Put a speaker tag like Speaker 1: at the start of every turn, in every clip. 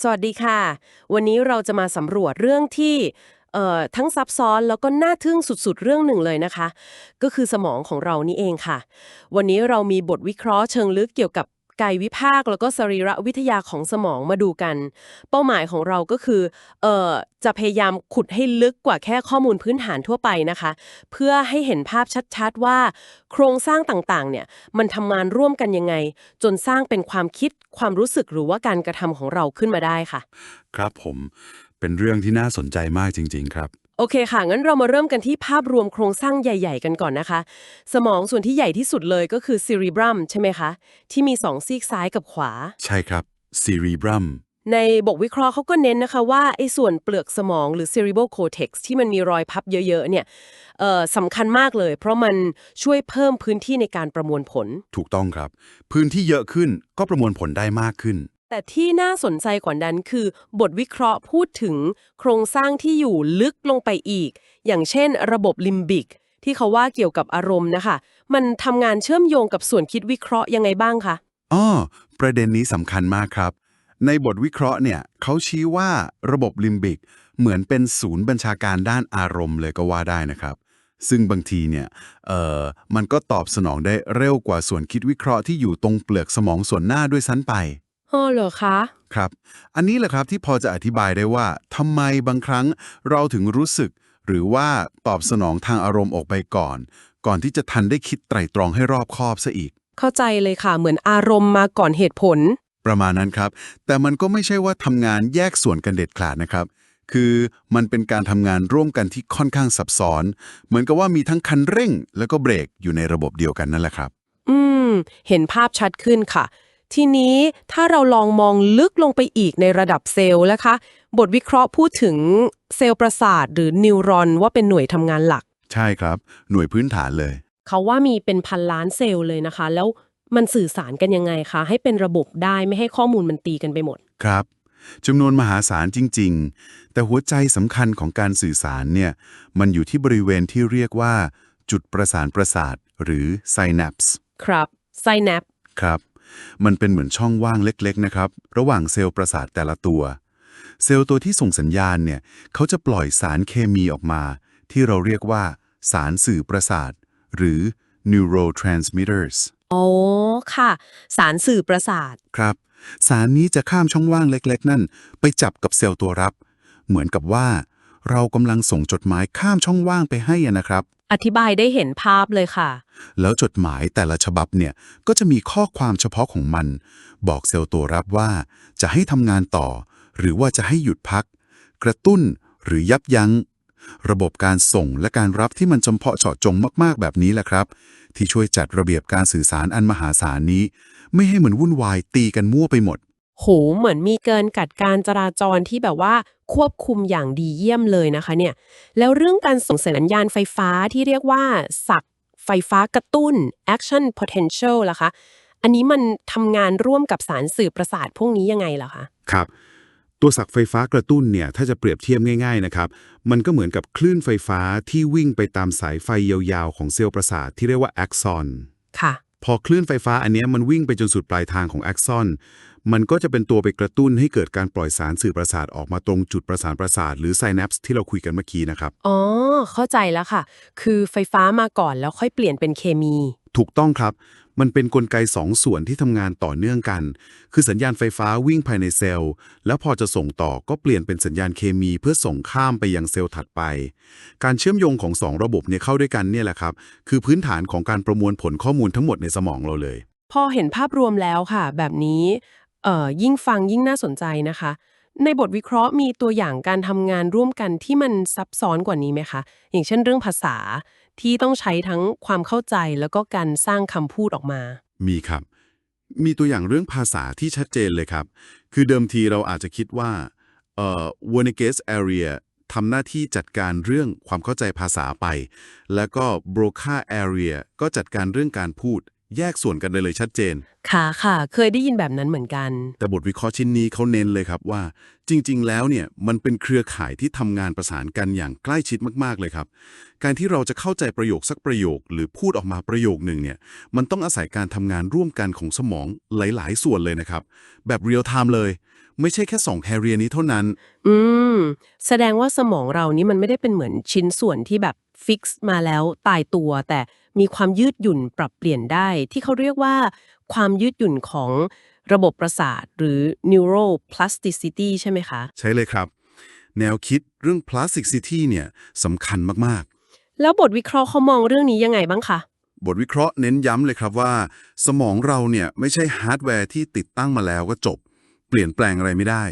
Speaker 1: สวัสดีค่ะ วันนี้เราจะมาสำรวจเรื่องที่เอ่อทั้งซับซ้อนแล้วก็น่าทึ่งสุดๆ เรื่องหนึ่งเลยนะคะ ก็คือสมองของเรานี่เองค่ะ วันนี้เรามีบทวิเคราะห์เชิงลึกเกี่ยวกับ กายวิภาคแล้วก็สรีรวิทยาของสมองมาดูกัน เป้าหมายของเราก็คือเอ่อจะพยายามขุดให้ลึกกว่าแค่ข้อมูลพื้นฐานทั่วไปนะคะ เพื่อให้เห็นภาพชัดๆว่า โครงสร้างต่างๆเนี่ยมันทำงานร่วมกันยังไง จนสร้างเป็นความคิดความรู้สึกหรือว่าการกระทำของเราขึ้นมาได้ค่ะ
Speaker 2: ครับผมเป็นเรื่องที่น่าสนใจมากจริง ๆ ครับ
Speaker 1: โอเคค่ะ งั้นเรามาเริ่มกันที่ภาพรวมโครงสร้างใหญ่ ๆ กันก่อนนะคะ สมองส่วนที่ใหญ่ที่สุดเลยก็คือ cerebrum ใช่ไหมคะ ที่มีสองซีกซ้ายกับขวา
Speaker 2: ใช่ครับ cerebrum
Speaker 1: ในบทวิเคราะห์เขาก็เน้นนะคะว่าไอ้ส่วนเปลือกสมองหรือ cerebral cortex ที่มันมีรอยพับเยอะๆเนี่ยเอ่อสำคัญมากเลย เพราะมันช่วยเพิ่มพื้นที่ในการประมวลผล
Speaker 2: ถูกต้องครับ พื้นที่เยอะขึ้นก็ประมวลผลได้มากขึ้น
Speaker 1: แต่ที่น่าสนใจกว่านั้นคือบทวิเคราะห์พูดถึงโครงสร้างที่อยู่ลึกลงไปอีก อย่างเช่น ระบบลิมบิก ที่เขาว่าเกี่ยวกับอารมณ์นะคะ มันทำงานเชื่อมโยงกับส่วนคิดวิเคราะห์ยังไงบ้างคะ
Speaker 2: อ้อประเด็นนี้สำคัญมากครับ ในบทวิเคราะห์เนี่ยเขาชี้ว่าระบบลิมบิก เหมือนเป็นศูนย์บัญชาการด้านอารมณ์เลยก็ว่าได้นะครับซึ่งบางทีเนี่ย เอ่อ มันก็ตอบสนองได้เร็วกว่าส่วนคิดวิเคราะห์ที่อยู่ตรงเปลือกสมองส่วนหน้าด้วยซ้ำไป
Speaker 1: อ๋อเหรอคะ
Speaker 2: ครับ อันนี้แหละครับที่พอจะอธิบายได้ว่าทำไมบางครั้งเราถึงรู้สึก หรือว่าตอบสนองทางอารมณ์ออกไปก่อน ก่อนที่จะทันได้คิดไตร่ตรองให้รอบคอบซะอีก
Speaker 1: เข้าใจเลยค่ะ เหมือนอารมณ์มาก่อนเหตุผล
Speaker 2: ประมาณนั้นครับ แต่มันก็ไม่ใช่ว่าทำงานแยกส่วนกันเด็ดขาดนะครับ คือมันเป็นการทำงานร่วมกันที่ค่อนข้างซับซ้อน เหมือนกับว่ามีทั้งคันเร่ง แล้วก็เบรกอยู่ในระบบเดียวกันนั่นแหละครับ
Speaker 1: อืม เห็นภาพชัดขึ้นค่ะ ทีนี้ถ้าเราลองมองลึกลงไปอีกในระดับเซลล์นะคะ บทวิเคราะห์พูดถึงเซลล์ประสาทหรือนิวรอนว่าเป็นหน่วยทำงานหลัก
Speaker 2: ใช่ครับ หน่วยพื้นฐานเลย
Speaker 1: เขาว่ามีเป็นพันล้านเซลล์เลยนะคะ แล้วมันสื่อสารกันยังไงคะ ให้เป็นระบบได้ไม่ให้ข้อมูลมันตีกันไปหมด
Speaker 2: ครับจำนวนมหาศาลจริง ๆ แต่หัวใจสำคัญของการสื่อสารเนี่ย มันอยู่ที่บริเวณที่เรียกว่า จุดประสานประสาท หรือ synapse
Speaker 1: ครับไซแนป
Speaker 2: ครับ มันเป็นเหมือนช่องว่างเล็กๆนะครับ ระหว่างเซลล์ประสาทแต่ละตัว เซลล์ตัวที่ส่งสัญญาณเนี่ยเขาจะปล่อยสารเคมีออกมา ที่เราเรียกว่า สารสื่อประสาท หรือ neurotransmitters
Speaker 1: อ๋อค่ะ สารสื่อประสาท
Speaker 2: ครับ สารนี้จะข้ามช่องว่างเล็กๆ นั่น ไปจับกับเซลล์ตัวรับ เหมือนกับว่า เรากำลังส่งจดหมายข้ามช่องว่างไปให้อะนะครับ
Speaker 1: อธิบายได้เห็นภาพเลยค่ะ
Speaker 2: แล้วจดหมายแต่ละฉบับเนี่ย ก็จะมีข้อความเฉพาะของมัน บอกเซลล์ตัวรับว่า จะให้ทำงานต่อ หรือว่าจะให้หยุดพัก กระตุ้นหรือยับยัง้ง ระบบการส่งและการรับที่มันจำเพาะเจาะจงมากๆแบบนี้แหละครับ ที่ช่วยจัดระเบียบการสื่อสารอันมหาศาลนี้ ไม่ให้เหมือนวุ่นวายตีกันมั่วไปหมด
Speaker 1: โหเหมือนมีเกินกัดการจราจรที่แบบว่าควบคุมอย่างดีเยี่ยมเลยนะคะเนี่ยแล้วเรื่องการส่งสัญญาณไฟฟ้าที่เรียกว่าสักไฟฟ้ากระตุ้น action potential ล่ะคะ อันนี้มันทำงานร่วมกับสารสื่อประสาทพวกนี้ยังไงล่ะคะ
Speaker 2: ครับ ตัวสักไฟฟ้ากระตุ้นเนี่ย ถ้าจะเปรียบเทียบง่ายๆนะครับ มันก็เหมือนกับคลื่นไฟฟ้าที่วิ่งไปตามสายไฟยาวๆ ของเซลล์ประสาทที่เรียกว่าแอ็กซอน
Speaker 1: ค่ะ
Speaker 2: พอคลื่นไฟฟ้าอันเนี้ยมันวิ่งไปจนสุดปลายทางของแอ็กซอน มันก็จะเป็นตัวไปกระตุ้นให้เกิดการปล่อยสารสื่อประสาทออกมาตรงจุดประสานประสาทหรือไซแนปส์ที่เราคุยกันเมื่อกี้นะครับ
Speaker 1: อ๋อ เข้าใจแล้วค่ะ คือไฟฟ้ามาก่อนแล้วค่อยเปลี่ยนเป็นเคมี
Speaker 2: ถูกต้องครับ มันเป็นนกลไกสองส่วนที่ทำงานต่อเนื่องกัน คือสัญญาณไฟฟ้าวิ่งภายในเซลล์ แล้วพอจะส่งต่อก็เปลี่ยนเป็นสัญญาณเคมีเพื่อส่งข้ามไปยังเซลล์ถัดไป การเชื่อมโยงของสองระบบเนี่ยเข้าด้วยกันเนี่ยแหละครับ คือพื้นฐานของการประมวลผลข้อมูลทั้งหมดในสมองเราเลย
Speaker 1: พอเห็นภาพรวมแล้วค่ะ แบบนี้ เอ่อยิ่งฟังยิ่งน่าสนใจนะคะ ในบทวิเคราะห์มีตัวอย่างการทำงานร่วมกันที่มันซับซ้อนกว่านี้ไหมคะ อย่างเช่นเรื่องภาษาที่ต้องใช้ทั้งความเข้าใจแล้วก็การสร้างคำพูดออกมา
Speaker 2: มีครับ มีตัวอย่างเรื่องภาษาที่ชัดเจนเลยครับ คือเดิมทีเราอาจจะคิดว่าเอ่อ w e r n i g e s area ทำหน้าที่จัดการเรื่องความเข้าใจภาษาไป แล้วก็ Broca area ก็จัดการเรื่องการพูด แยกส่วนกันเลยเลยชัดเจน
Speaker 1: ค่ะค่ะ เคยได้ยินแบบนั้นเหมือนกัน
Speaker 2: แต่บทวิเคราะห์ชิ้นนี้เขาเน้นเลยครับว่า จริง ๆ แล้วเนี่ยมันเป็นเครือข่ายที่ทำงานประสานกันอย่างใกล้ชิดมากๆเลยครับ การที่เราจะเข้าใจประโยคสักประโยค หรือพูดออกมาประโยคหนึ่งเนี่ยมันต้องอาศัยการทำงานร่วมกันของสมองหลาย ๆ ส่วนเลยนะครับ แบบเรียลไทม์เลย ไม่ใช่แค่สองแคเรียนี้เท่านั้น
Speaker 1: อืม แสดงว่าสมองเรานี่มันไม่ได้เป็นเหมือนชิ้นส่วนที่แบบฟิกซ์มาแล้วตายตัว แต่ มีความยืดหยุ่นปรับเปลี่ยนได้ ที่เขาเรียกว่า ความยืดหยุ่นของระบบประสาท หรือ neuroplasticity ใช่ไหมคะ
Speaker 2: ใช่เลยครับ แนวคิดเรื่อง plasticity เนี่ยสำคัญมาก
Speaker 1: แล้วบทวิเคราะห์เขามองเรื่องนี้ยังไงบ้างคะ
Speaker 2: ๆบทวิเคราะห์เน้นย้ำเลยครับว่า สมองเราเนี่ยไม่ใช่ฮาร์ดแวร์ที่ติดตั้งมาแล้วก็จบ เปลี่ยนแปลงอะไรไม่ได้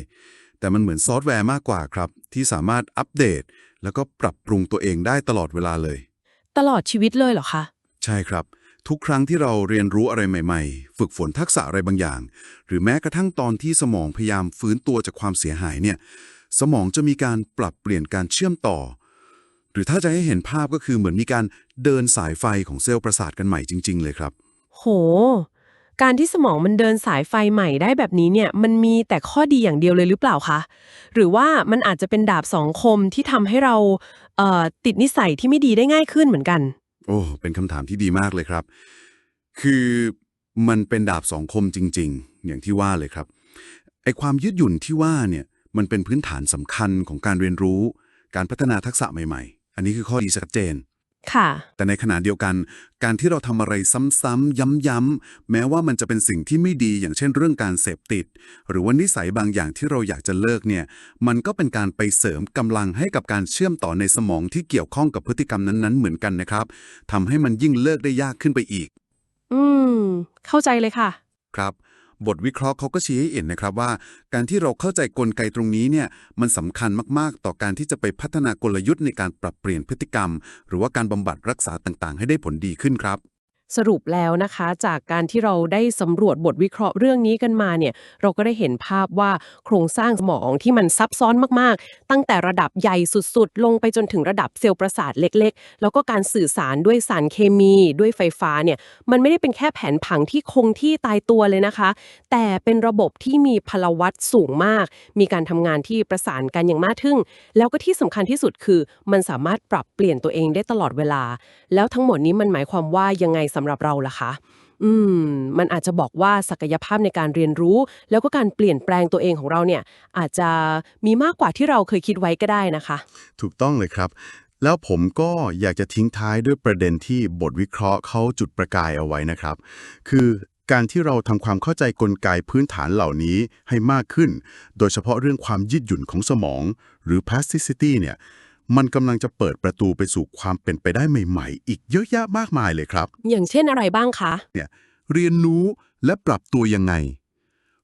Speaker 2: แต่มันเหมือนซอฟต์แวร์มากกว่าครับ ที่สามารถอัปเดต แล้วก็ปรับปรุงตัวเองได้ตลอดเวลาเลย
Speaker 1: ตลอดชีวิตเลยเหรอคะ
Speaker 2: ใช่ครับ ทุกครั้งที่เราเรียนรู้อะไรใหม่ๆ ฝึกฝนทักษะอะไรบางอย่าง หรือแม้กระทั่งตอนที่สมองพยายามฟื้นตัวจากความเสียหายเนี่ย สมองจะมีการปรับเปลี่ยนการเชื่อมต่อ หรือถ้าจะให้เห็นภาพก็คือเหมือนมีการเดินสายไฟของเซลล์ประสาทกันใหม่จริง ๆ เลยครับ
Speaker 1: โห การที่สมองมันเดินสายไฟใหม่ได้แบบนี้เนี่ย มันมีแต่ข้อดีอย่างเดียวเลยหรือเปล่าคะ หรือว่ามันอาจจะเป็นดาบสองคมที่ทำให้เรา เอ่อติดนิสัยที่ไม่ดีได้ง่ายขึ้นเหมือนกัน
Speaker 2: โอ้ เป็นคำถามที่ดีมากเลยครับ คือมันเป็นดาบสองคมจริง ๆ อย่างที่ว่าเลยครับ ไอความยืดหยุ่นที่ว่าเนี่ย มันเป็นพื้นฐานสำคัญของการเรียนรู้ การพัฒนาทักษะใหม่ ๆ อันนี้คือข้อดีชัดเจน
Speaker 1: ค่ะ
Speaker 2: แต่ในขณะเดียวกัน การที่เราทำอะไรซ้ำๆย้ำๆแม้ว่ามันจะเป็นสิ่งที่ไม่ดีอย่างเช่นเรื่องการเสพติด หรือว่านิสัยบางอย่างที่เราอยากจะเลิกเนี่ย มันก็เป็นการไปเสริมกำลังให้กับการเชื่อมต่อในสมองที่เกี่ยวข้องกับพฤติกรรมนั้นๆ เหมือนกันนะครับทำให้มันยิ่งเลิกได้ยากขึ้นไปอีก
Speaker 1: อืม เข้าใจเลยค่ะ
Speaker 2: ครับ บทวิเคราะห์เขาก็ชี้ให้เห็นนะครับว่า การที่เราเข้าใจกลไกตรงนี้เนี่ยมันสำคัญมากๆ ต่อการที่จะไปพัฒนากลยุทธ์ในการปรับเปลี่ยนพฤติกรรม หรือว่าการบำบัดรักษาต่างๆ ให้ได้ผลดีขึ้นครับ
Speaker 1: สรุปแล้วนะคะ จากการที่เราได้สำรวจบทวิเคราะห์เรื่องนี้กันมาเนี่ยเราก็ได้เห็นภาพว่าโครงสร้างสมองที่มันซับซ้อนมากๆ ตั้งแต่ระดับใหญ่สุดๆ ลงไปจนถึงระดับเซลล์ประสาทเล็กๆ แล้วก็การสื่อสารด้วยสารเคมีด้วยไฟฟ้าเนี่ยมันไม่ได้เป็นแค่แผนผังที่คงที่ตายตัวเลยนะคะ แต่เป็นระบบที่มีพลวัตสูงมาก มีการทำงานที่ประสานกันอย่างมากทึ่ง แล้วก็ที่สำคัญที่สุดคือ มันสามารถปรับเปลี่ยนตัวเองได้ตลอดเวลา แล้วทั้งหมดนี้มันหมายความว่ายังไงสำหรับเราล่ะคะอืมมันอาจจะบอกว่าศักยภาพในการเรียนรู้ แล้วก็การเปลี่ยนแปลงตัวเองของเราเนี่ย อาจจะมีมากกว่าที่เราเคยคิดไว้ก็ได้นะคะ
Speaker 2: ถูกต้องเลยครับ แล้วผมก็อยากจะทิ้งท้ายด้วยประเด็นที่บทวิเคราะห์เขาจุดประกายเอาไว้นะครับ คือการที่เราทำความเข้าใจกลไกพื้นฐานเหล่านี้ให้มากขึ้น โดยเฉพาะเรื่องความยืดหยุ่นของสมอง หรือ plasticity เนี่ย มันกำลังจะเปิดประตูไปสู่ความเป็นไปได้ใหม่ ๆ อีกเยอะแยะมากมายเลยครับ
Speaker 1: อย่างเช่นอะไรบ้างคะ
Speaker 2: เนี่ยเรียนรู้และปรับตัวยังไง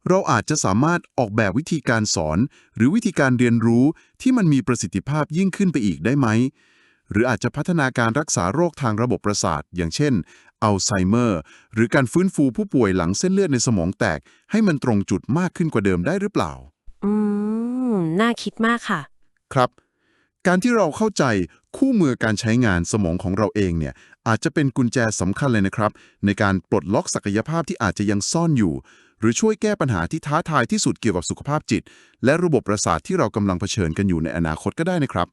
Speaker 2: เราอาจจะสามารถออกแบบวิธีการสอน หรือวิธีการเรียนรู้ที่มันมีประสิทธิภาพยิ่งขึ้นไปอีกได้ไหม หรืออาจจะพัฒนาการรักษาโรคทางระบบประสาท อย่างเช่น อัลไซเมอร์ หรือการฟื้นฟูผู้ป่วยหลังเส้นเลือดในสมองแตก ให้มันตรงจุดมากขึ้นกว่าเดิมได้หรือเปล่า
Speaker 1: อืม น่าคิดมากค่ะ
Speaker 2: ครับ การที่เราเข้าใจคู่มือการใช้งานสมองของเราเองเนี่ยอาจจะเป็นกุญแจสำคัญเลยนะครับ ในการปลดล็อกศักยภาพที่อาจจะยังซ่อนอยู่ หรือช่วยแก้ปัญหาที่ท้าทายที่สุดเกี่ยวกับสุขภาพจิต และระบบประสาทที่เรากำลังเผชิญกันอยู่ในอนาคตก็ได้นะครับ